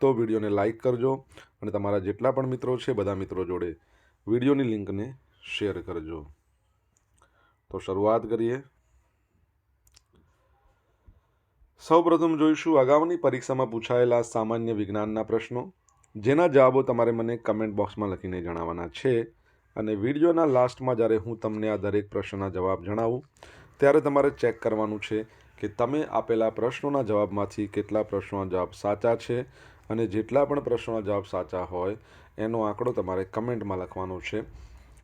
તો વિડીયોને લાઇક કરજો અને તમારા જેટલા પણ મિત્રો છે, બધા મિત્રો જોડે વિડીયોની લિંકને શેર કરજો. તો શરૂઆત કરીએ. સૌપ્રથમ જોઈશું અગાઉની પરીક્ષામાં પૂછાયેલા સામાન્ય વિજ્ઞાનના પ્રશ્નો, જેના જવાબો તમારે મને કમેન્ટ બોક્સમાં લખીને જણાવવાના છે અને વિડીયોના લાસ્ટમાં જ્યારે હું તમને આ દરેક પ્રશ્નના જવાબ જણાવું, ત્યારે તમારે ચેક કરવાનું છે કે તમે આપેલા પ્રશ્નોના જવાબમાંથી કેટલા પ્રશ્નોના જવાબ સાચા છે અને જેટલા પણ પ્રશ્નોના જવાબ સાચા હોય, એનો આંકડો તમારે કમેન્ટમાં લખવાનો છે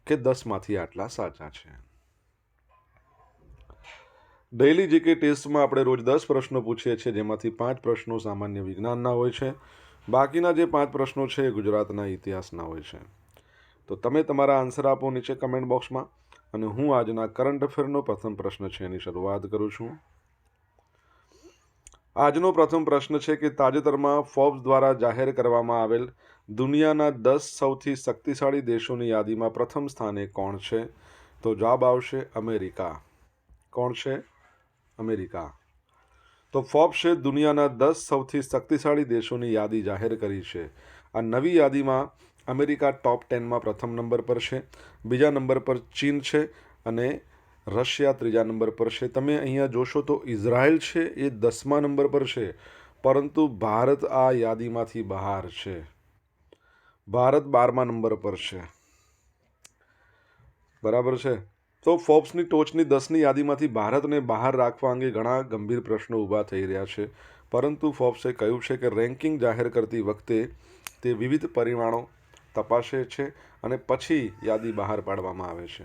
કે દસમાંથી આટલા સાચા છે. ડેઇલી જીકે ટેસ્ટમાં આપણે રોજ દસ પ્રશ્નો પૂછીએ છીએ, જેમાંથી પાંચ પ્રશ્નો સામાન્ય વિજ્ઞાનના હોય છે. બાકીના જે પાંચ પ્રશ્નો છે એ ગુજરાતના ઇતિહાસના હોય છે. તો તમે તમારા આન્સર આપો નીચે કમેન્ટ બોક્સમાં અને હું આજના કરંટ અફેરનો પ્રથમ પ્રશ્ન છે, એની શરૂઆત કરું છું. આજનો પ્રથમ પ્રશ્ન છે કે તાજેતરમાં ફોર્બ્સ દ્વારા જાહેર કરવામાં આવેલ દુનિયાના દસ સૌથી શક્તિશાળી દેશોની યાદીમાં પ્રથમ સ્થાને કોણ છે? તો જવાબ આવશે અમેરિકા. કોણ છે? અમેરિકા. તો ફોર્બ્સે દુનિયાના દસ સૌથી શક્તિશાળી દેશોની યાદી જાહેર કરી છે. આ નવી યાદીમાં અમેરિકા ટોપ ટેનમાં પ્રથમ નંબર પર છે, બીજા નંબર પર ચીન છે અને રશિયા ત્રીજા નંબર પર છે. તમે અહીંયા જોશો તો ઇઝરાયલ છે એ દસમા નંબર પર છે, પરંતુ ભારત આ યાદીમાંથી બહાર છે. ભારત બારમા નંબર પર છે. બરાબર છે? તો ફોર્બ્સની ટોચની દસની યાદીમાંથી ભારતને બહાર રાખવા અંગે ઘણા ગંભીર પ્રશ્નો ઊભા થઈ રહ્યા છે. પરંતુ ફોર્બ્સે કહ્યું છે કે રેન્કિંગ જાહેર કરતી વખતે તે વિવિધ પરિમાણો તપાસે છે અને પછી યાદી બહાર પાડવામાં આવે છે.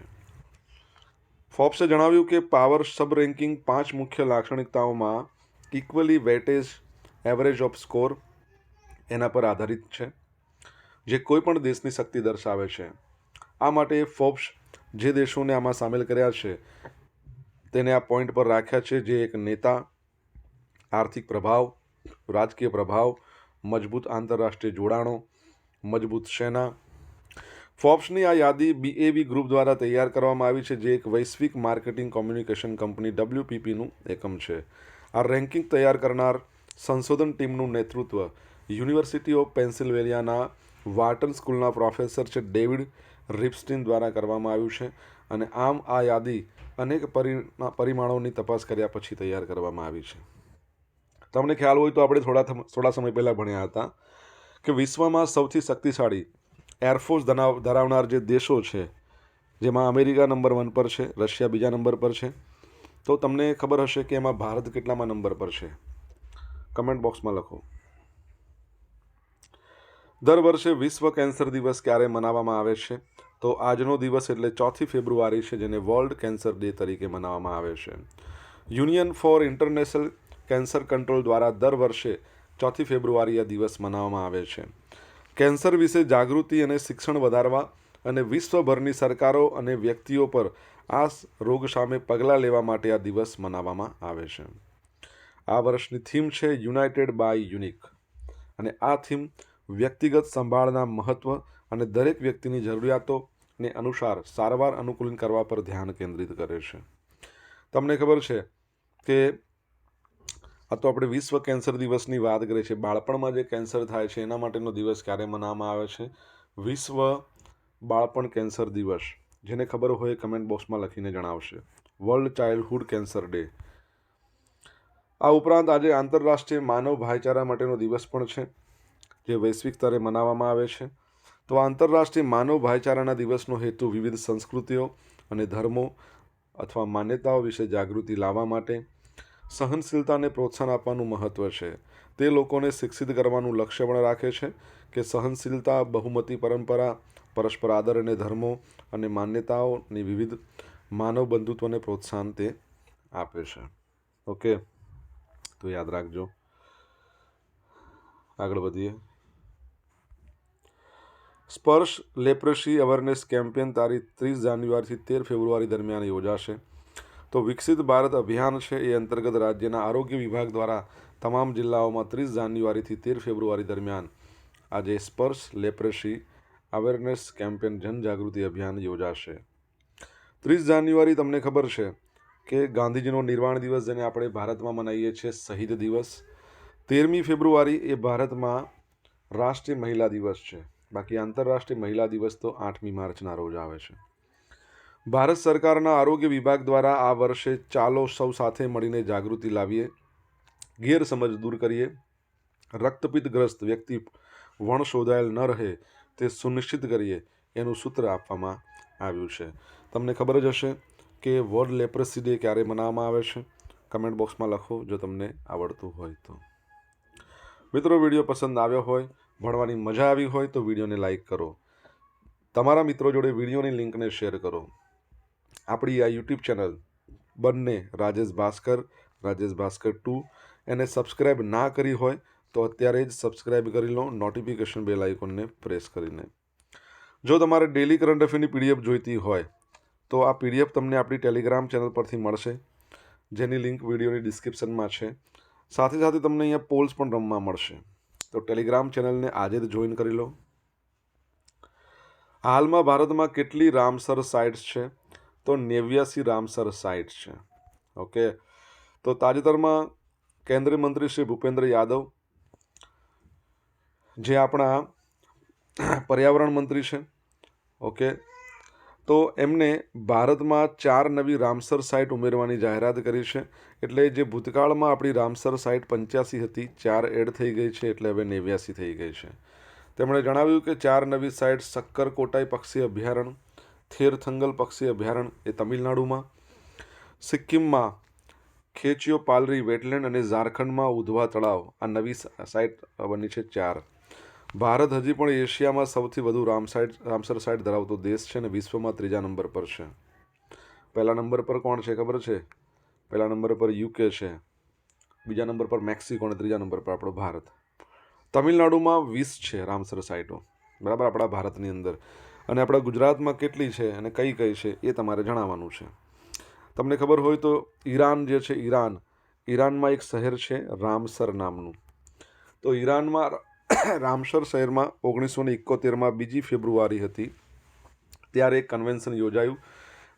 ફોર્બ્સે જણાવ્યું કે પાવર સબ રેન્કિંગ પાંચ મુખ્ય લાક્ષણિકતાઓમાં equally weightage average of score એના પર આધારિત છે, જે કોઈપણ દેશની શક્તિ દર્શાવે છે. આ માટે ફોર્બ્સ જે દેશોને આમાં સામેલ કર્યા છે, તેને આ પોઈન્ટ પર રાખ્યા છે, જે એક નેતા, આર્થિક પ્રભાવ, રાજકીય પ્રભાવ, મજબૂત આંતરરાષ્ટ્રીય જોડાણો, મજબૂત સેના ફોર્બ્સની આ યાદી બીએવી ગ્રુપ દ્વારા તૈયાર કરવામાં આવી છે, જે એક વૈશ્વિક માર્કેટિંગ કોમ્યુનિકેશન કંપની ડબલ્યુપીપીનું એકમ છે. આ રેન્કિંગ તૈયાર કરનાર સંશોધન ટીમનું નેતૃત્વ યુનિવર્સિટી ઓફ પેન્સિલ્વેનિયાના વાર્ટન સ્કૂલના પ્રોફેસર છે ડેવિડ રિપસ્ટીન દ્વારા કરવામાં આવ્યું છે અને આમ આ યાદી અનેક પરિમા પરિમાણોની તપાસ કર્યા પછી તૈયાર કરવામાં આવી છે. તમને ખ્યાલ હોય તો આપણે થોડા થોડા સમય પહેલાં ભણ્યા હતા કે વિશ્વમાં સૌથી શક્તિશાળી એરફોર્સ ધરાવ ધરાવનાર જે દેશો છે, જેમાં અમેરિકા નંબર વન પર છે, રશિયા બીજા નંબર પર છે, તો તમને ખબર હશે કે એમાં ભારત કેટલામાં નંબર પર છે? કમેન્ટ બોક્સમાં લખો. દર વર્ષે વિશ્વ કેન્સર દિવસ ક્યારે મનાવવામાં આવે છે? તો આજનો દિવસ એટલે ચોથી ફેબ્રુઆરી છે, જેને વર્લ્ડ કેન્સર ડે તરીકે મનાવવામાં આવે છે. Union for international cancer control દ્વારા દર વર્ષે ચોથી ફેબ્રુઆરી આ દિવસ મનાવવામાં આવે છે. કેન્સર વિશે જાગૃતિ અને શિક્ષણ વધારવા અને વિશ્વભરની સરકારો અને વ્યક્તિઓ પર આ રોગ સામે પગલાં લેવા માટે આ દિવસ મનાવવામાં આવે છે. આ વર્ષની થીમ છે યુનાઇટેડ બાય યુનિક અને આ થીમ વ્યક્તિગત સંભાળના મહત્ત્વ અને દરેક વ્યક્તિની જરૂરિયાતોને અનુસાર સારવાર અનુકૂલન કરવા પર ધ્યાન કેન્દ્રિત કરે છે. તમને ખબર છે કે આ તો આપણે વિશ્વ કેન્સર દિવસની વાત કરીએ છીએ. બાળપણમાં જે કેન્સર થાય છે, એના માટેનો દિવસ ક્યારે મનાવવામાં આવે છે? વિશ્વ બાળપણ કેન્સર દિવસ. જેને ખબર હોય કમેન્ટ બોક્સમાં લખીને જણાવશે. World childhood cancer day. આ ઉપરાંત આજે આંતરરાષ્ટ્રીય માનવ ભાઈચારા માટેનો દિવસ પણ છે, જે વૈશ્વિક સ્તરે મનાવવામાં આવે છે. તો આંતરરાષ્ટ્રીય માનવ ભાઈચારાના દિવસનો હેતુ વિવિધ સંસ્કૃતિઓ અને ધર્મો અથવા માન્યતાઓ વિશે જાગૃતિ લાવવા માટે સહનશીલતાને પ્રોત્સાહન આપવાનું મહત્ત્વ છે. તે લોકોને શિક્ષિત કરવાનું લક્ષ્ય પણ રાખે છે કે સહનશીલતા, બહુમતી પરંપરા, પરસ્પર આદર અને ધર્મો અને માન્યતાઓની વિવિધ માનવ બંધુત્વને પ્રોત્સાહન તે આપે છે. ઓકે? તો યાદ રાખજો. આગળ વધીએ. સ્પર્શ, લેપ્રસી અવેરનેસ કેમ્પેન તારીખ ત્રીસ જાન્યુઆરીથી તેર ફેબ્રુઆરી દરમિયાન યોજાશે. તો વિકસિત ભારત અભિયાન છે એ અંતર્ગત રાજ્યના આરોગ્ય વિભાગ દ્વારા તમામ જિલ્લાઓમાં ત્રીસ જાન્યુઆરીથી તેર ફેબ્રુઆરી દરમિયાન આજે સ્પર્શ, લેપ્રેસી અવેરનેસ કેમ્પેન જનજાગૃતિ અભિયાન યોજાશે. ત્રીસ જાન્યુઆરી તમને ખબર છે કે ગાંધીજીનો નિર્વાણ દિવસ જેને આપણે ભારતમાં મનાવીએ છીએ શહીદ દિવસ. તેરમી ફેબ્રુઆરી એ ભારતમાં રાષ્ટ્રીય મહિલા દિવસ છે. બાકી આંતરરાષ્ટ્રીય મહિલા દિવસ તો આઠમી માર્ચના રોજ આવે છે. ભારત સરકારના આરોગ્ય વિભાગ દ્વારા આ વર્ષે ચાલો સૌ સાથે મળીને જાગૃતિ લાવીએ, ગેરસમજ દૂર કરીએ. રક્તપિત્તગ્રસ્ત વ્યક્તિ વણ શોધાયેલ ન રહે તે સુનિશ્ચિત કરીએ એનું સૂત્ર આપવામાં આવ્યું છે. તમને ખબર જ હશે કે વર્લ્ડ લેપ્રસી ડે ક્યારે મનાવવામાં આવે છે? કમેન્ટ બોક્સમાં લખો જો તમને આવડતું હોય તો. મિત્રો, વીડિયો પસંદ આવ્યો હોય, ભણવાની મજા આવી હોય તો વિડીયોને લાઈક કરો. તમારા મિત્રો જોડે વિડીયોની લિંકને શેર કરો. આપણી આ યુટ્યુબ ચેનલ બંને રાજેશ ભાસ્કર રાજેશ ભાસ્કર ટુ. એને સબસ્ક્રાઈબ ના કરી હોય તો અત્યારે જ સબસ્ક્રાઈબ કરી લો નોટિફિકેશન બેલ આઇકોનને પ્રેસ કરીને. જો તમારે ડેલી કરંટ અફેરની પીડીએફ જોઈતી હોય, તો આ પીડીએફ તમને આપણી ટેલિગ્રામ ચેનલ પરથી મળશે. જેની લિંક વિડીયોની ડિસ્ક્રિપ્શનમાં છે. સાથે સાથે તમને અહીંયા પોલ્સ પણ રમવા મળશે. તો ટેલિગ્રામ ચેનલને આજે જ જોઈન કરી લો. હાલમાં ભારતમાં કેટલી રામસર સાઇટ્સ છે? તો નેવ્યાસી રામસર સાઇટ છે. ઓકે? તો તાજેતરમાં કેન્દ્રીય મંત્રી શ્રી ભૂપેન્દ્ર યાદવ, જે આપણા પર્યાવરણ મંત્રી છે, ઓકે? તો એમને ભારતમાં ચાર નવી રામસર સાઇટ ઉમેરવાની જાહેરાત કરી છે. એટલે જે ભૂતકાળમાં આપણી રામસર સાઇટ પંચ્યાસી હતી, ચાર એડ થઈ ગઈ છે, એટલે હવે નેવ્યાસી થઈ ગઈ છે. તેમણે જણાવ્યું કે ચાર નવી સાઇટ શક્કર કોટાઈ પક્ષી અભયારણ્ય થેરથંગલ પક્ષી અભયારણ્ય એ તમિલનાડુમાં. સિક્કિમમાં ખેચિયો પાલરી વેટલેન્ડ અને ઝારખંડમાં ઉધવા તળાવ. આ નવી સાઇટ બની છે ચાર. ભારત હજી પણ એશિયામાં સૌથી વધુ રામ સાઇટ રામસર સાઇટ ધરાવતો દેશ છે અને વિશ્વમાં ત્રીજા નંબર પર છે. પહેલા નંબર પર કોણ છે ખબર છે? પહેલા નંબર પર યુકે છે. બીજા નંબર પર મેક્સિકો અને ત્રીજા નંબર પર આપણો ભારત. તમિલનાડુમાં વીસ છે રામસર સાઇટો બરાબર? આપણા ભારતની અંદર. અને આપણા ગુજરાતમાં કેટલી છે અને કઈ કઈ છે એ તમારે જણાવવાનું છે. તમને ખબર હોય તો ઈરાન જે છે, ઈરાન, ઈરાનમાં એક શહેર છે, રામસર નામનું. તો ઈરાનમાં રામસર શહેરમાં ઓગણીસો ને એકોતેરમાં બીજી ફેબ્રુઆરી હતી. ત્યારે એક કન્વેન્શન યોજાયું,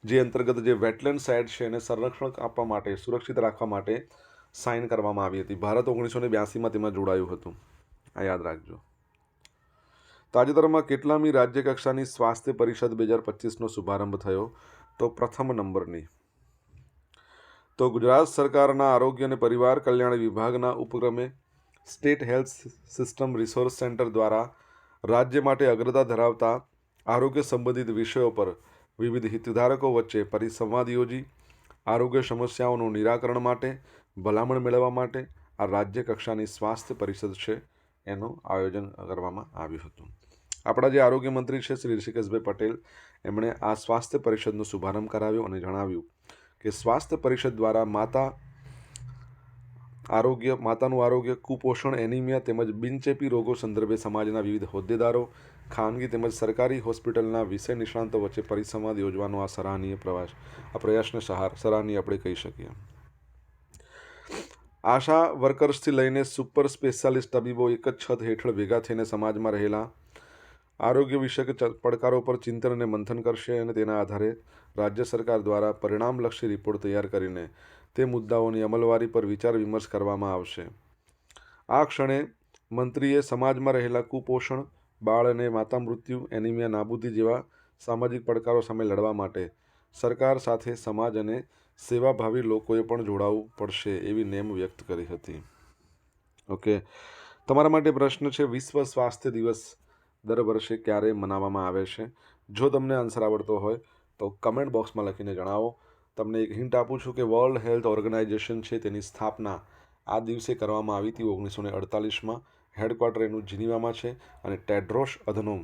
જે અંતર્ગત જે વેટલેન્ડ સાઇટ છે એને સંરક્ષણ આપવા માટે, સુરક્ષિત રાખવા માટે સાઇન કરવામાં આવી હતી. ભારત ઓગણીસો ને બ્યાસીમાં તેમાં જોડાયું હતું. આ યાદ રાખજો. તાજેતરમાં કેટલામી રાજ્ય કક્ષાની સ્વાસ્થ્ય પરિષદ બે હજાર પચીસનો શુભારંભ થયો, તો પ્રથમ નંબરની. તો ગુજરાત સરકારના આરોગ્ય અને પરિવાર કલ્યાણ વિભાગના ઉપક્રમે state health system resource centre દ્વારા રાજ્ય માટે અગ્રતા ધરાવતા આરોગ્ય સંબંધિત વિષયો પર વિવિધ હિતધારકો વચ્ચે પરિસંવાદ યોજી, આરોગ્ય સમસ્યાઓનું નિરાકરણ માટે, ભલામણ મેળવવા માટે આ રાજ્ય કક્ષાની સ્વાસ્થ્ય પરિષદ છે, એનું આયોજન કરવામાં આવ્યું હતું. આપણા જે આરોગ્ય મંત્રી છે શ્રી ઋષિકેશભાઈ પટેલ, એમણે આ સ્વાસ્થ્ય પરિષદનો શુભારંભ કરાવ્યો અને જણાવ્યું કે સ્વાસ્થ્ય પરિષદ દ્વારા માતા આરોગ્ય, માતાનું આરોગ્ય, કુપોષણ, એનિમિયા તેમજ બિનચેપી રોગો સંદર્ભે સમાજના વિવિધ હોદ્દેદારો, ખાનગી તેમજ સરકારી હોસ્પિટલના વિષય નિષ્ણાંતો વચ્ચે પરિસંવાદ યોજવાનો આ સરાહનીય પ્રવાસ, આ પ્રયાસને સરાહનીય આપણે કહી શકીએ. આશા વર્કર્સથી લઈને સુપર સ્પેશિયાલિસ્ટ તબીબો એક જ છત હેઠળ ભેગા થઈને સમાજમાં રહેલા આરોગ્ય વિષયક પડકારો પર ચિંતન અને મંથન કરશે અને તેના આધારે રાજ્ય સરકાર દ્વારા પરિણામલક્ષી રિપોર્ટ તૈયાર કરીને તે મુદ્દાઓની અમલવારી પર વિચાર વિમર્શ કરવામાં આવશે. આ ક્ષણે મંત્રીએ સમાજમાં રહેલા કુપોષણ, બાળ અને માતા મૃત્યુ, એનિમિયા, નાબૂદી જેવા સામાજિક પડકારો સામે લડવા માટે સરકાર સાથે સમાજ અને સેવાભાવી લોકોએ પણ જોડાવવું પડશે એવી નેમ વ્યક્ત કરી હતી. ઓકે. તમારા માટે પ્રશ્ન છે વિશ્વ સ્વાસ્થ્ય દિવસ દર વર્ષે ક્યારે મનાવવામાં આવે છે. જો તમને આન્સર આવડતો હોય, તો કમેન્ટ બોક્સમાં લખીને જણાવો. તમને એક હિન્ટ આપું છું કે વર્લ્ડ હેલ્થ ઓર્ગેનાઇઝેશન છે તેની સ્થાપના આ દિવસે કરવામાં આવી હતી ઓગણીસો ને અડતાલીસમાં. હેડક્વાર્ટર એનું જીનીવામાં છે અને ટેડ્રોસ અધનોમ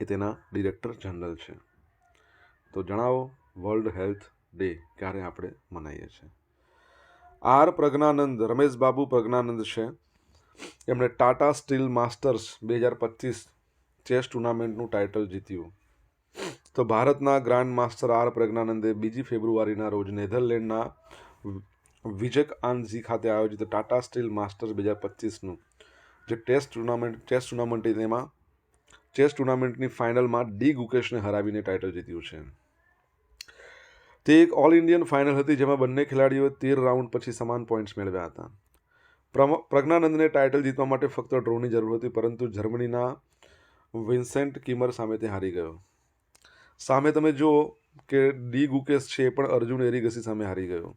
એ તેના ડિરેક્ટર જનરલ છે. તો જણાવો વર્લ્ડ હેલ્થ ડે ક્યારે આપણે મનાવીએ છીએ? આર પ્રજ્ઞાનંદ, રમેશ બાબુ પ્રજ્ઞાનંદ છે. એમણે ટાટા સ્ટીલ માસ્ટર્સ બે હજાર પચીસ ચેસ ટુર્નામેન્ટનું ટાઇટલ જીત્યું. તો ભારતના ગ્રાન્ડ માસ્ટર આર પ્રજ્ઞાનંદે બીજી ફેબ્રુઆરીના રોજ નેધરલેન્ડના વિજેક આનઝી ખાતે આયોજિત ટાટા સ્ટીલ માસ્ટર્સ બે હજાર પચીસનું જે ટેસ્ટ ટુર્નામેન્ટ, ચેસ ટુર્નામેન્ટ તેમાં ચેસ ટુર્નામેન્ટની ફાઇનલમાં ડી ગુકેશને હરાવીને ટાઇટલ જીત્યું છે. તે એક ઓલ ઇન્ડિયન ફાઇનલ હતી જેમાં બંને ખેલાડીઓએ તેર રાઉન્ડ પછી સમાન પોઈન્ટ્સ મેળવ્યા હતા. પ્રજ્ઞાનંદને ટાઇટલ જીતવા માટે ફક્ત ડ્રોની જરૂર હતી, પરંતુ જર્મનીના વિન્સેન્ટ કિમર સામે તે હારી ગયો. સામે તમે જુઓ કે ડી ગુકેશ છે એ પણ અર્જુન એરિગસી સામે હારી ગયો.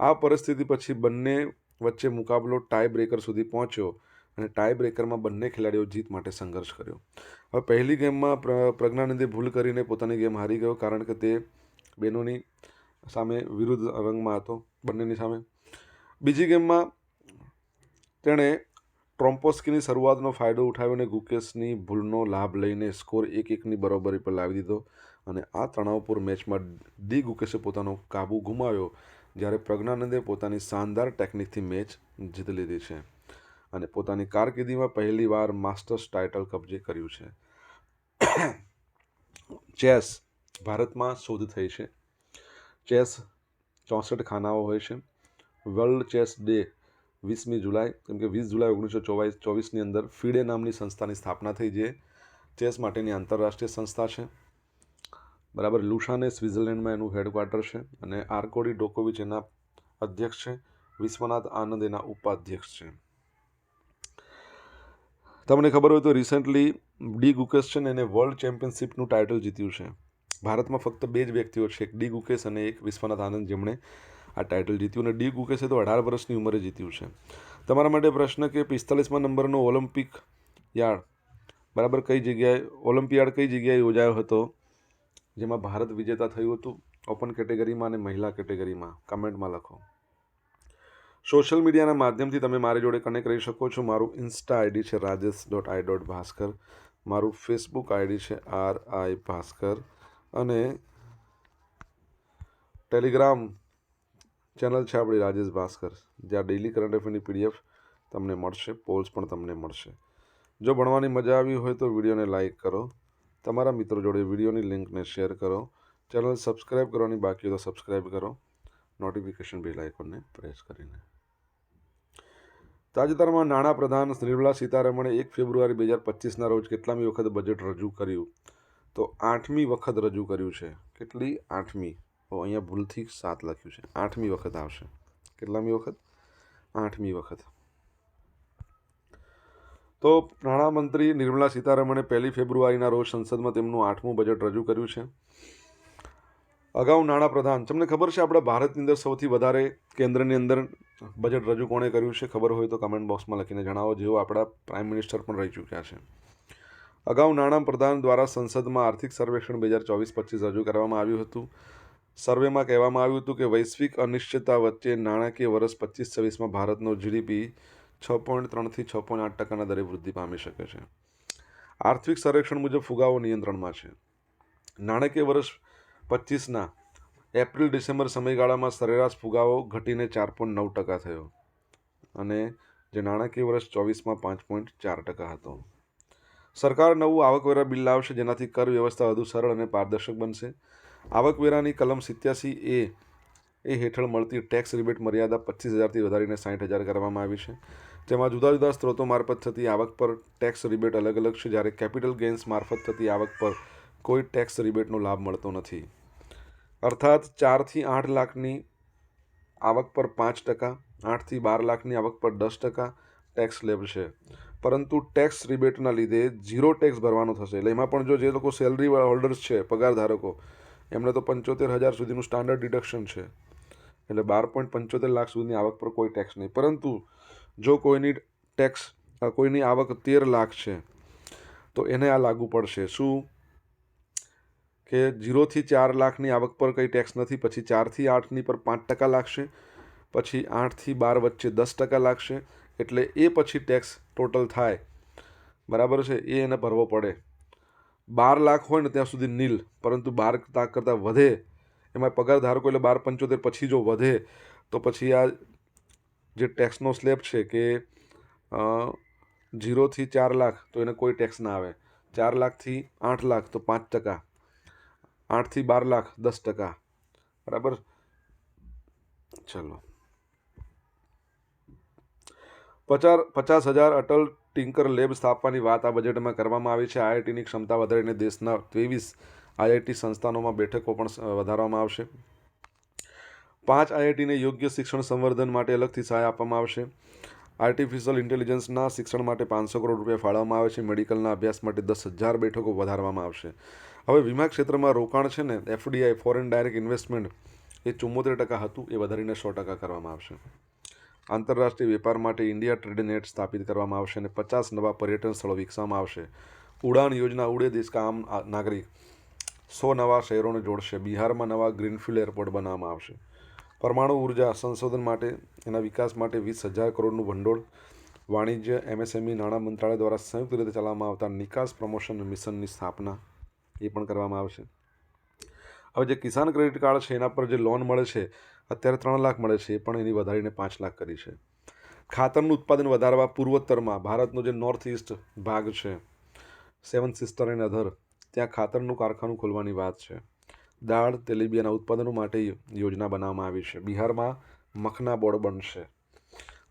આ પરિસ્થિતિ પછી બંને વચ્ચે મુકાબલો ટાઈ બ્રેકર સુધી પહોંચ્યો અને ટાઈ બ્રેકરમાં બંને ખેલાડીઓ જીત માટે સંઘર્ષ કર્યો. હવે પહેલી ગેમમાં પ્ર- પ્રજ્ઞાનંદે ભૂલ કરીને પોતાની ગેમ હારી ગયો કારણ કે તે બેનોની સામે વિરુદ્ધ રંગમાં હતો, બંનેની સામે. બીજી ગેમમાં તેણે ટ્રોમ્પોસ્કીની શરૂઆતનો ફાયદો ઉઠાવ્યો અને ગુકેશની ભૂલનો લાભ લઈને સ્કોર એક એકની બરોબરી પર લાવી દીધો અને આ તણાવપૂર મેચમાં ડી ગુકેશે પોતાનો કાબુ ગુમાવ્યો, જ્યારે પ્રજ્ઞાનંદે પોતાની શાનદાર ટેકનિકથી મેચ જીતી લીધી છે અને પોતાની કારકિર્દીમાં પહેલીવાર માસ્ટર્સ ટાઇટલ કબજે કર્યું છે. ચેસ ભારતમાં શોધ થઈ છે. ચેસ ચોસઠ ખાનાઓ હોય છે. વર્લ્ડ ચેસ ડે વીસમી જુલાઈ, કેમ કે વીસ જુલાઈ ઓગણીસો ચોવીસ, ચોવીસની અંદર ફીડે નામની સંસ્થાની સ્થાપના થઈ જે ચેસ માટેની આંતરરાષ્ટ્રીય સંસ્થા છે. બરાબર, લુશાને સ્વિટ્ઝરલેન્ડમાં એનું હેડક્વાર્ટર છે અને આર્કોડી ડોકોવિચ એના અધ્યક્ષ છે. વિશ્વનાથ આનંદ એના ઉપાધ્યક્ષ છે. તમને ખબર હોય તો રિસેન્ટલી ડી ગુકેશ છે ને એને વર્લ્ડ ચેમ્પિયનશિપનું ટાઇટલ જીત્યું છે. ભારતમાં ફક્ત બે જ વ્યક્તિઓ છે, એક ડી ગુકેશ અને એક વિશ્વનાથ આનંદ, જેમણે આ ટાઇટલ જીત્યું અને ડી ગુકેશે તો અઢાર વર્ષની ઉંમરે જીત્યું છે. તમારા માટે પ્રશ્ન કે પિસ્તાલીસમાં નંબરનો ઓલિમ્પિક યાર્ડ, બરાબર કઈ જગ્યાએ, ઓલિમ્પિયાડ કઈ જગ્યાએ યોજાયો હતો? જેમાં ભારત વિજેતા થયું હતું? ઓપન કેટેગરીમાં અને મહિલા કેટેગરીમાં? કમેન્ટમાં લખો. સોશિયલ મીડિયાના માધ્યમથી તમે મારી જોડે કનેક્ટ રહી શકો છો. મારું ઇન્સ્ટા આઈડી છે Rajesh dot I dot Bhaskar મારું ફેસબુક આઈડી છે આર આઈ ભાસ્કર. અને ટેલિગ્રામ ચેનલ છે આપણી રાજેશ ભાસ્કર. જ્યાં ડેઇલી કરંટ અફેરની પીડીએફ તમને મળશે પોલ્સ પણ તમને મળશે. જો ભણવાની મજા આવી હોય તો વિડીયોને લાઇક કરો. તમારા મિત્રો જોડે વિડીયોની લિંકને શેર કરો. ચેનલ સબસ્ક્રાઈબ કરવાની બાકી તો સબસ્ક્રાઈબ કરો. નોટિફિકેશન બેલ આઇકોનને પ્રેસ કરીને. તાજેતરમાં નાણાપ્રધાન નિર્મલા સીતારમણે એક ફેબ્રુઆરી બે હજાર પચીસના રોજ કેટલામી વખત બજેટ રજૂ કર્યું? તો આઠમી વખત રજૂ કર્યું છે. કેટલી? આઠમી. અહીંયા ભૂલથી સાત લખ્યું છે. આઠમી વખત આવશે. કેટલામી વખત? આઠમી વખત. તો નાણામંત્રી નિર્મલા સીતારમણે પહેલી ફેબ્રુઆરીના રોજ સંસદમાં તેમનું આઠમું બજેટ રજૂ કર્યું છે. અગાઉ નાણાપ્રધાન તમને ખબર છે આપણા ભારતની અંદર સૌથી વધારે કેન્દ્રની અંદર બજેટ રજૂ કોણે કર્યું છે? ખબર હોય તો કમેન્ટ બોક્સમાં લખીને જણાવો. જેઓ આપણા પ્રાઇમ મિનિસ્ટર પણ રહી ચૂક્યા છે. અગાઉ નાણાપ્રધાન દ્વારા સંસદમાં આર્થિક સર્વેક્ષણ બે હજાર ચોવીસ પચીસ રજૂ કરવામાં આવ્યું હતું. સર્વેમાં કહેવામાં આવ્યું હતું કે વૈશ્વિક અનિશ્ચિતતા વચ્ચે નાણાકીય વર્ષ પચીસ છવ્વીસમાં ભારતનો જીડીપી છ પોઈન્ટ ત્રણથી છ પોઈન્ટ આઠ ટકાના દરે વૃદ્ધિ પામી શકે છે. આર્થિક સર્વેક્ષણ મુજબ ફુગાવો નિયંત્રણમાં છે. નાણાકીય વર્ષ પચીસના એપ્રિલ ડિસેમ્બર સમયગાળામાં સરેરાશ ફુગાવો ઘટીને ચાર પોઈન્ટ નવ ટકા થયો અને જે નાણાકીય વર્ષ ચોવીસમાં પાંચ પોઈન્ટ ચાર ટકા હતો. સરકાર નવું આવકવેરા બિલ લાવશે જેનાથી કર વ્યવસ્થા વધુ સરળ અને પારદર્શક બનશે. આવકવેરાની કલમ સિત્યાસી એ એ હેઠળ મળતી ટેક્સ રિબેટ મર્યાદા પચીસ હજારથી વધારીને સાઠ હજાર કરવામાં આવી છે. જેમાં જુદા જુદા સ્ત્રોતો મારફત થતી આવક પર ટેક્સ રિબેટ અલગ અલગ છે. જ્યારે કેપિટલ ગેઇન્સ મારફત થતી આવક પર કોઈ ટેક્સ રિબેટનો લાભ મળતો નથી. અર્થાત ચારથી આઠ લાખની આવક પર પાંચ ટકા, આઠથી બાર લાખની આવક પર દસ ટકા ટેક્સ લેબ છે પરંતુ ટેક્સ રિબેટના લીધે ઝીરો ટેક્સ ભરવાનો થશે. એટલે એમાં પણ જો જે લોકો સેલરી હોલ્ડર્સ છે પગાર ધારકો એમને તો પંચોતેર હજાર સુધીનું સ્ટાન્ડર્ડ ડિડક્શન છે. એટલે બાર પોઈન્ટ પંચોતેર લાખ સુધીની આવક પર કોઈ ટેક્સ નહીં. પરંતુ જો કોઈની ટેક્સ કોઈની આવક તેર લાખ છે, તો એને આ લાગુ પડશે. શું? કે જીરોથી ચાર લાખની આવક પર કંઈ ટેક્સ નથી, પછી ચારથી આઠની પર પાંચ ટકા લાગશે, પછી આઠથી બાર વચ્ચે દસ ટકા લાગશે, એટલે એ પછી ટેક્સ ટોટલ થાય. બરાબર છે? એ એને ભરવો પડે. બાર લાખ હોય ને ત્યાં સુધી નીલ, પરંતુ બાર લાખ કરતાં વધે. એમાં પગાર ધારકો એટલે બાર પંચોતેર પછી જો વધે, તો પછી આ જે ટેક્સનો સ્લેબ છે કે જીરોથી ચાર લાખ, તો એને કોઈ ટેક્સ ના આવે. ચાર લાખથી આઠ લાખ, તો પાંચ ટકા. આઠથી બાર લાખ, દસ ટકા. બરાબર? ચલો. પચાસ પચાસ હજાર અટલ ટિંકર લેબ સ્થાપવાની વાત આ બજેટમાં કરવામાં આવી છે. આઈઆઈટીની ક્ષમતા વધારીને દેશના ત્રેવીસ આઈઆઈટી સંસ્થાનોમાં બેઠકો પણ વધારવામાં આવશે. પાંચ આઈઆઈટીને યોગ્ય શિક્ષણ સંવર્ધન માટે અલગથી સહાય આપવામાં આવશે. આર્ટિફિશિયલ ઇન્ટેલિજન્સના શિક્ષણ માટે પાંચસો કરોડ રૂપિયા ફાળવવામાં આવે છે. મેડિકલના અભ્યાસ માટે દસ હજાર બેઠકો વધારવામાં આવશે. હવે વીમા ક્ષેત્રમાં રોકાણ છે ને, એફડીઆઈ, ફોરેન ડાયરેક્ટ ઇન્વેસ્ટમેન્ટ એ ચુમ્મોતેર ટકા હતું, એ વધારીને સો ટકા કરવામાં આવશે. આંતરરાષ્ટ્રીય વેપાર માટે ઇન્ડિયા ટ્રેડ નેટ સ્થાપિત કરવામાં આવશે અને પચાસ નવા પર્યટન સ્થળો વિકસાવવામાં આવશે. ઉડાન યોજના ઉડે દેશ કા આમ નાગરિક. સો નવા શહેરોને જોડશે. બિહારમાં નવા ગ્રીનફિલ્ડ એરપોર્ટ બનાવવામાં આવશે. પરમાણુ ઊર્જા સંશોધન માટે, એના વિકાસ માટે વીસ હજાર કરોડનું ભંડોળ. વાણિજ્ય, એમએસએમઈ, નાણાં મંત્રાલય દ્વારા સંયુક્ત રીતે ચલાવવામાં આવતા નિકાસ પ્રમોશન મિશનની સ્થાપના એ પણ કરવામાં આવશે. હવે જે કિસાન ક્રેડિટ કાર્ડ છે, એના પર જે લોન મળે છે, અત્યારે ત્રણ લાખ મળે છે, એ પણ એની વધારીને પાંચ લાખ કરી છે. ખાતરનું ઉત્પાદન વધારવા પૂર્વોત્તરમાં ભારતનો જે નોર્થ ઇસ્ટ ભાગ છે સેવન સિસ્ટર એન્ડ અધર ત્યાં ખાતરનું કારખાનું ખોલવાની વાત છે. દાળ તેલીબિયાના ઉત્પાદનો માટે યોજના બનાવવામાં આવી છે. બિહારમાં મખના બોર્ડ બનશે.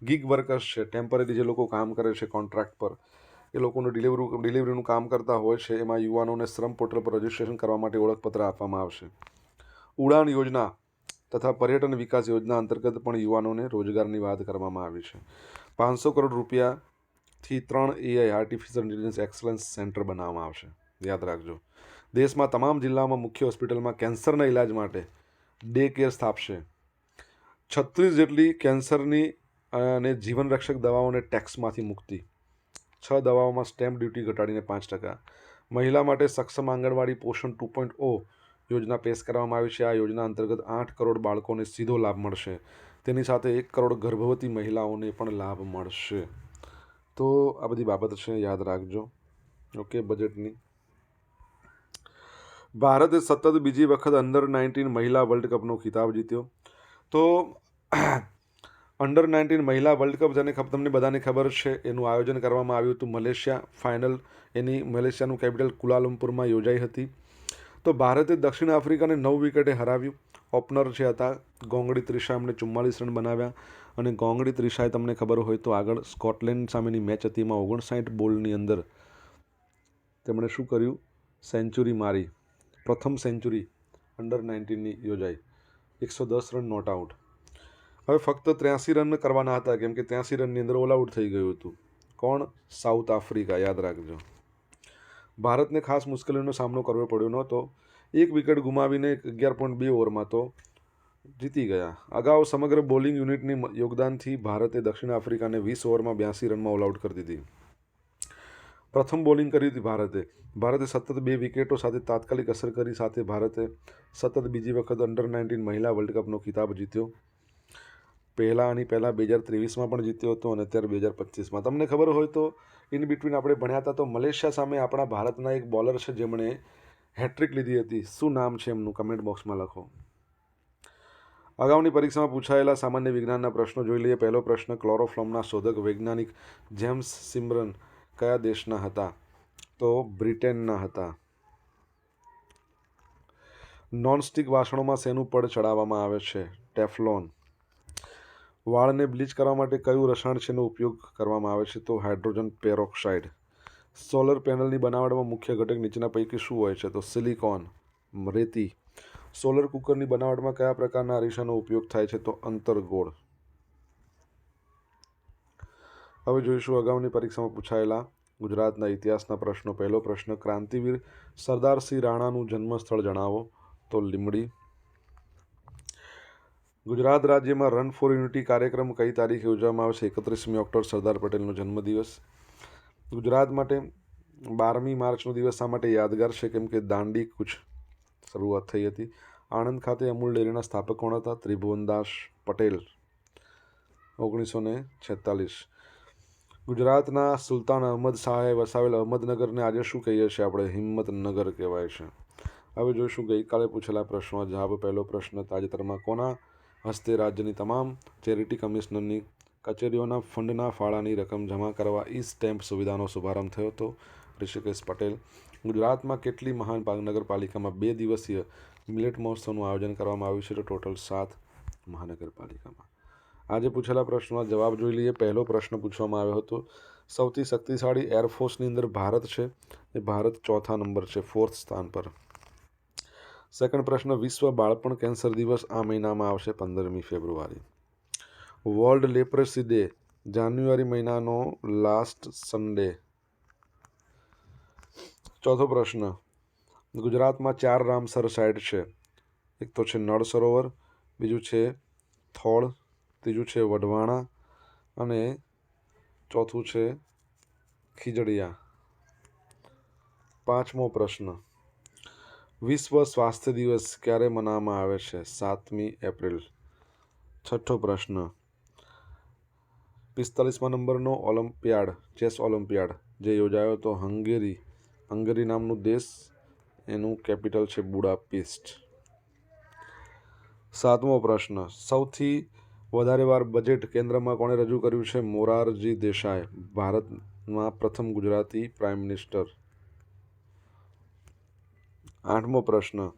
ગીગ વર્કર્સ છે ટેમ્પરરી જે લોકો કામ કરે છે કોન્ટ્રાક્ટ પર એ લોકોનું ડિલિવરી ડિલિવરીનું કામ કરતા હોય છે, એમાં યુવાનોને શ્રમ પોર્ટલ પર રજિસ્ટ્રેશન કરવા માટે ઓળખપત્ર આપવામાં આવશે. ઉડાન યોજના તથા પર્યટન વિકાસ યોજના અંતર્ગત પણ યુવાનોને રોજગારની વાત કરવામાં આવી છે. પાંચસો કરોડ રૂપિયાથી ત્રણ AI artificial intelligence excellence centre બનાવવામાં આવશે. યાદ રાખજો. દેશમાં તમામ જિલ્લામાં મુખ્ય હોસ્પિટલમાં કેન્સરના ઇલાજ માટે ડે કેર સ્થાપશે. છત્રીસ જેટલી કેન્સરની અને જીવનરક્ષક દવાઓને ટેક્સમાંથી મુક્તિ. છ દવાઓમાં સ્ટેમ્પ ડ્યુટી ઘટાડીને પાંચ ટકા. મહિલા માટે સક્ષમ આંગણવાડી પોષણ ટુ પોઈન્ટ ઓ યોજના પેશ કરવામાં આવી છે. આ યોજના અંતર્ગત આઠ કરોડ બાળકોને સીધો લાભ મળશે. તેની સાથે એક કરોડ ગર્ભવતી મહિલાઓને પણ લાભ મળશે. તો આ બધી બાબત છે, યાદ રાખજો. ઓકે, બજેટની. ભારતે સતત બીજી વખત અંડર નાઇન્ટીન મહિલા વર્લ્ડ કપનો ખિતાબ જીત્યો. તો અંડર નાઇન્ટીન મહિલા વર્લ્ડ કપ જેને તમને બધાને ખબર છે, એનું આયોજન કરવામાં આવ્યું હતું મલેશિયા ફાઇનલ એની મલેશિયાનું કેપિટલ કુલાલમપુરમાં યોજાઈ હતી. તો ભારતે દક્ષિણ આફ્રિકાને નવ વિકેટે હરાવ્યું. ઓપનર જે હતા, ગોંગડી ત્રિષા એમણે ચુમ્માલીસ રન બનાવ્યા. અને ગોંગડી ત્રિષાએ તમને ખબર હોય તો આગળ સ્કોટલેન્ડ સામેની મેચ હતી, એમાં ઓગણસાઠ બોલની અંદર તેમણે શું કર્યું? સેન્ચુરી મારી. પ્રથમ સેન્ચુરી અંડર નાઇન્ટીનની યોજાઈ. એકસો દસ રન નોટ આઉટ. હવે ફક્ત ત્ર્યાસી રન કરવાના હતા, કેમ કે ત્યાસી રનની અંદર ઓલ આઉટ થઈ ગયું હતું. કોણ? સાઉથ આફ્રિકા, યાદ રાખજો. ભારતને ખાસ મુશ્કેલીનો સામનો કરવો પડ્યો નહોતો. એક વિકેટ ગુમાવીને અગિયાર પોઈન્ટ બે ઓવરમાં તો જીતી ગયા. અગાઉ સમગ્ર બોલિંગ યુનિટની યોગદાનથી ભારતે દક્ષિણ આફ્રિકાને વીસ ઓવરમાં બ્યાસી રનમાં ઓલ આઉટ કરી દીધી. પ્રથમ બોલિંગ કરી હતી ભારતે. ભારતે સતત બે વિકેટો સાથે તાત્કાલિક અસર કરી, સાથે ભારતે સતત બીજી વખત અંડર નાઇન્ટીન મહિલા વર્લ્ડ કપનો ખિતાબ જીત્યો. પહેલાં આની પહેલાં બે હજાર ત્રેવીસમાં પણ જીત્યો હતો અને અત્યારે બે હજાર પચીસમાં તમને ખબર હોય તો ઇન બિટવીન આપણે ભણ્યા હતા તો મલેશિયા સામે આપણા ભારતના એક બોલર છે જેમણે હેટ્રિક લીધી હતી. શું નામ છે એમનું? કમેન્ટ બોક્સમાં લખો. અગાઉની પરીક્ષામાં પૂછાયેલા સામાન્ય વિજ્ઞાનના પ્રશ્નો જોઈ લઈએ. પહેલો પ્રશ્ન ક્લોરોફ્લોમના શોધક વૈજ્ઞાનિક જેમ્સ સિમરન કયા દેશના હતા? તો બ્રિટેનના હતા. નોનસ્ટિક વાસણોમાં શેનું પડ ચડાવવામાં આવે છે? ટેફલોન. વાળને બ્લીચ કરવા માટે કયું રસાયણ છે એનો ઉપયોગ કરવામાં આવે છે? તો હાઇડ્રોજન પેરોક્સાઇડ. સોલર પેનલની બનાવટમાં મુખ્ય ઘટક નીચેના પૈકી શું હોય છે? તો સિલિકોન, રેતી. સોલર કુકરની બનાવટમાં કયા પ્રકારના અરીસાનો ઉપયોગ થાય છે? તો અંતરગોળ. હવે જોઈશું અગાઉની પરીક્ષામાં પૂછાયેલા ગુજરાતના ઇતિહાસના પ્રશ્નો. પહેલો પ્રશ્ન, ક્રાંતિવીર સરદારસિંહ રાણાનું જન્મસ્થળ જણાવો. તો લીમડી ગુજરાત રાજ્યમાં રન ફોર યુનિટી કાર્યક્રમ કઈ તારીખે ઉજવવામાં આવશે? એકત્રીસમી ઓક્ટોબર સરદાર પટેલનો જન્મદિવસ. ગુજરાત માટે બારમી માર્ચનો દિવસ આ માટે યાદગાર છે? કેમ કે દાંડી કૂચ શરૂઆત થઈ હતી. આણંદ ખાતે અમૂલ ડેરીના સ્થાપક કોણ હતા? ત્રિભુવનદાસ પટેલ. ઓગણીસો ને છેતાલીસ. ગુજરાતના સુલતાન અહમદ શાહે વસાવેલ અહમદનગરને આજે શું કહીએ છીએ આપણે? હિંમતનગર કહેવાય છે. હવે જોઈશું ગઈકાલે પૂછેલા પ્રશ્નો. જવાબ પહેલો પ્રશ્ન તાજેતરમાં કોના હસ્તે રાજ્યની તમામ ચેરિટી કમિશનરની કચેરીઓના ફંડના ફાળાની રકમ જમા કરવા ઈ સ્ટેમ્પ સુવિધાનો શુભારંભ થયો હતો. ઋષિકેશ પટેલ, ગુજરાતમાં કેટલી મહાન નગરપાલિકામાં બે દિવસીય મિલેટ મહોત્સવનું આયોજન કરવામાં આવ્યું છે તો ટોટલ સાત મહાનગરપાલિકામાં. આજે પૂછેલા પ્રશ્નોના જવાબ જોઈ લઈએ. પહેલો પ્રશ્ન પૂછવામાં આવ્યો હતો, સૌથી શક્તિશાળી એરફોર્સની અંદર ભારત છે? એ ભારત ચોથા નંબર છે, ફોર્થ સ્થાન પર. સેકન્ડ પ્રશ્ન, વિશ્વ બાળપણ કેન્સર દિવસ આ મહિનામાં આવશે પંદરમી ફેબ્રુઆરી. વર્લ્ડ લેપ્રસી ડે જાન્યુઆરી મહિનાનો લાસ્ટ સન્ડે ચોથો પ્રશ્ન, ગુજરાતમાં ચાર રામસર સાઇટ છે. એક તો છે નળ સરોવર, બીજું છે થોળ, ત્રીજું છે વઢવાણા અને ચોથું છે ખીજડીયા. પાંચમો પ્રશ્ન વિશ્વ સ્વાસ્થ્ય દિવસ ક્યારે મનાવવામાં આવે છે? સાતમી એપ્રિલ. છઠ્ઠો પ્રશ્ન. પિસ્તાલીસમાં નંબરનો ઓલિમ્પિયાડ, ચેસ ઓલિમ્પિયાડ, જે યોજાયો હતો હંગેરી. હંગેરી નામનું દેશ, એનું કેપિટલ છે બુડાપેસ્ટ. સાતમો પ્રશ્ન. સૌથી વધારે વાર બજેટ કેન્દ્રમાં કોણે રજૂ કર્યું છે? મોરારજી દેસાઈ, ભારતમાં પ્રથમ ગુજરાતી પ્રાઇમ મિનિસ્ટર. આઠમો પ્રશ્ન.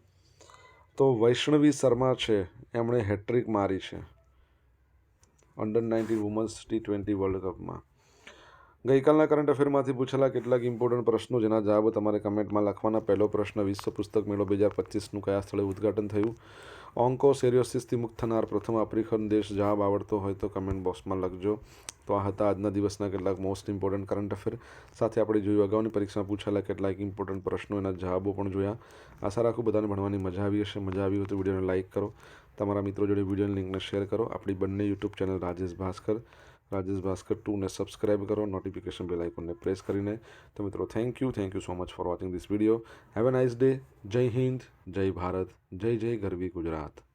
તો વૈષ્ણવી શર્મા છે, એમણે હેટ્રિક મારી છે. Under ninety women's T twenty world કપમાં ગઈકાલના કરંટ અફેરમાંથી પૂછેલા કેટલાક ઇમ્પોર્ટન્ટ પ્રશ્નો જેના જવાબ તમારે કમેન્ટમાં લખવાના. પહેલો પ્રશ્ન, વિશ્વ પુસ્તક મેળો બે હજાર પચીસનું કયા સ્થળે ઉદ્ઘાટન થયું? ઓન્કો સેરિયોસિસથી મુક્ત થનાર પ્રથમ આફ્રિકન દેશ જવાબ આવડતો હોય તો કમેન્ટ બોક્સમાં લખજો. તો આ હતા આજના દિવસના કેટલાક મોસ્ટ ઇમ્પોર્ટન્ટ કરંટ અફેર સાથે આપણે જોયું, અગાઉની પરીક્ષામાં પૂછાયેલા કેટલાક ઇમ્પોર્ટન્ટ પ્રશ્નો, એના જવાબો પણ જોયા. આશા રાખું બધાને ભણવાની મજા આવી હશે. મજા આવી હોય તો વિડીયોને લાઇક કરો. તમારા મિત્રો જોડે વિડીયોની લિંકને શેર કરો. આપણી બંને યુટ્યુબ ચેનલ રાજેશ ભાસ્કર. રાજેશ ભાસ્કર ટુને સબસ્ક્રાઇબ કરો નોટિફિકેશન બેલ આઇકોનને પ્રેસ કરીને તો મિત્રો thank you thank you so much for watching this video have a nice day જય હિન્દ જય ભારત જય જય ગરવી ગુજરાત